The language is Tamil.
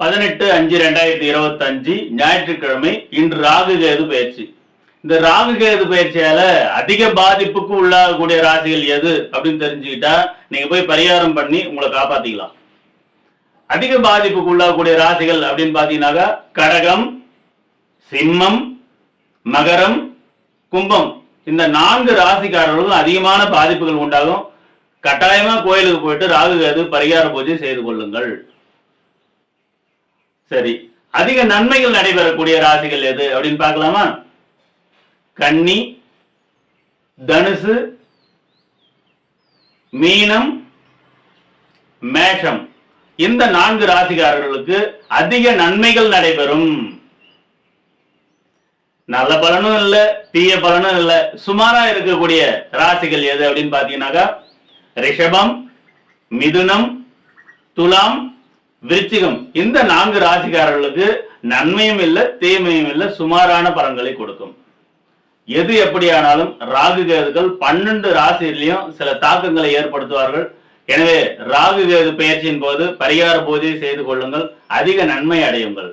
பதினெட்டு அஞ்சு ரெண்டாயிரத்தி இருபத்தஞ்சு ஞாயிற்றுக்கிழமை இன்று ராகு கேது பயிற்சி. இந்த ராகு கேது பயிற்சியால அதிக பாதிப்புக்கு உள்ளாகக்கூடிய ராசிகள் எது அப்படின்னு தெரிஞ்சுக்கிட்டா நீங்க போய் பரிகாரம் பண்ணி உங்களை காப்பாத்திக்கலாம். அதிக பாதிப்புக்கு உள்ளாகக்கூடிய ராசிகள் அப்படின்னு பாத்தீங்கன்னாக்கா கடகம் சிம்மம் மகரம் கும்பம். இந்த நான்கு ராசிக்காரர்களுக்கும் அதிகமான பாதிப்புகள் உண்டாகும். கட்டாயமா கோயிலுக்கு போயிட்டு ராகு கேது பரிகார பூஜை செய்து கொள்ளுங்கள். சரி. அதிக நன்மைகள் நடைபெறக்கூடிய ராசிகள் எது அப்படின்னு பார்க்கலாமா? கன்னி தனுசு மீனம் மேஷம். இந்த நான்கு ராசிக்காரர்களுக்கு அதிக நன்மைகள் நடைபெறும். நல்ல பலனும் இல்ல தீய பலனும் இல்ல. சுமாரா இருக்கக்கூடிய ராசிகள் எது அப்படின்னு பாத்தீங்கன்னாக்கா ரிஷபம் மிதுனம் துலாம் விருச்சிகம். இந்த நான்கு ராசிக்காரர்களுக்கு நன்மையும் இல்லை தீமையும் இல்லை சுமாரான பலன்களை கொடுக்கும். எது எப்படியானாலும் ராகு கேதுகள் பன்னெண்டு ராசியிலையும் சில தாக்கங்களை ஏற்படுத்துவார்கள். எனவே ராகு கேது பயிற்சியின் போது பரிகார பூஜை செய்து கொள்ளுங்கள். அதிக நன்மை அடையுங்கள்.